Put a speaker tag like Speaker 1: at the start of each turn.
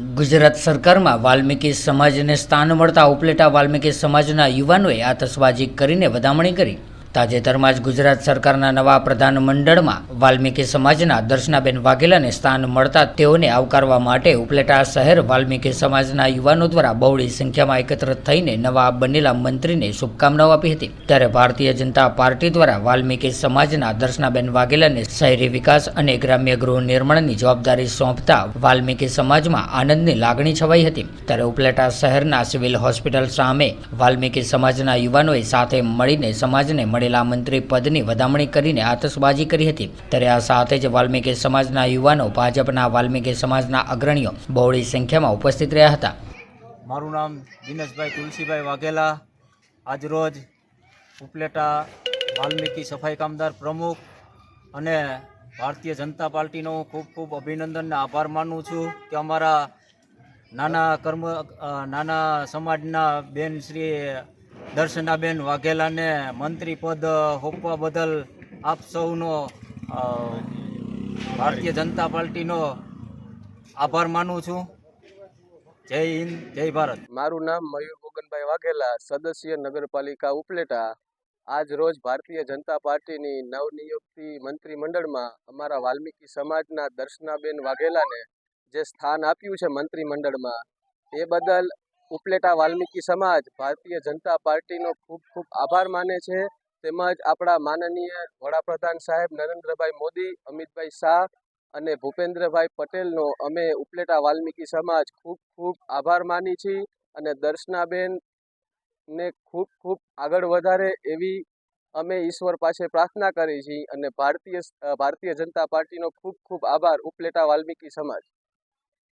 Speaker 1: ગુજરાત સરકારમાં વાલ્મીકી સમાજને સ્થાન મળતા ઉપલેટા વાલ્મીકી સમાજના યુવાનોએ આતશબાજી કરીને વધામણી કરી. તાજેતરમાં જ ગુજરાત સરકારના નવા પ્રધાનમંડળમાં વાલ્મીકી સમાજના દર્શનાબેન વાઘેલાને સ્થાન મળતા તેઓને આવકારવા માટે ઉપલેટા શહેર વાલ્મીકી સમાજના યુવાનો દ્વારા બહોળી સંખ્યામાં એકત્ર થઈને નવા બનેલા મંત્રીને શુભકામનાઓ આપી હતી. ત્યારે ભારતીય જનતા પાર્ટી દ્વારા વાલ્મીકી સમાજના દર્શનાબેન વાઘેલાને શહેરી વિકાસ અને ગ્રામ્ય ગૃહ નિર્માણની જવાબદારી સોંપતા વાલ્મીકી સમાજમાં આનંદની લાગણી છવાઈ હતી. ત્યારે ઉપલેટા શહેરના સિવિલ હોસ્પિટલ સામે વાલ્મીકી સમાજના યુવાનોએ સાથે મળીને સમાજને મળેલા મંત્રી પદની વધામણી કરીને આતશબાજી કરી હતી. ત્યારે આ સાથે જ વાલ્મીકી સમાજના યુવાનો, ભાજપના વાલ્મીકી સમાજના અગ્રણીઓ બહોળી સંખ્યામાં ઉપસ્થિત રહ્યા હતા.
Speaker 2: મારું નામ દિનેશભાઈ તુલસીભાઈ વાઘેલા. આજરોજ ઉપલેટા વાલ્મીકી સફાઈ કામદાર પ્રમુખ અને ભારતીય જનતા પાર્ટીનો ખૂબ ખૂબ અભિનંદનને આભાર માનું છું કે અમારા નાના કર્મ નાના સમાજના બેન શ્રી દર્શનાબેન વાઘેલાને મંત્રી પદ હોપવા બદલ આપ સૌનો ભારતીય જનતા પાર્ટીનો આભાર માનું છું. જય હિન્દ, જય ભારત.
Speaker 3: મારું નામ મયુર ગોગનભાઈ વાઘેલા, સદસ્ય નગરપાલિકા ઉપલેટા. આજ રોજ ભારતીય જનતા પાર્ટીની નવનિયુક્તિ મંત્રીમંડળમાં અમારા વાલ્મીકી સમાજના દર્શનાબેન વાઘેલાને જે સ્થાન આપ્યું છે મંત્રીમંડળમાં એ બદલ ઉપલેટા વાલ્મીકી સમાજ ભારતીય જનતા પાર્ટીનો ખૂબ ખૂબ આભાર માને છે. તેમજ આપણા માનનીય વડાપ્રધાન સાહેબ નરેન્દ્રભાઈ મોદી, અમિતભાઈ શાહ અને ભૂપેન્દ્રભાઈ પટેલનો અમે ઉપલેટા વાલ્મીકી સમાજ ખૂબ ખૂબ આભાર માની છીએ અને દર્શનાબેન ને ખૂબ ખૂબ આગળ વધારે એવી અમે ઈશ્વર પાસે પ્રાર્થના કરી છીએ અને ભારતીય ભારતીય જનતા પાર્ટીનો ખૂબ ખૂબ આભાર ઉપલેટા વાલ્મીકી સમાજ.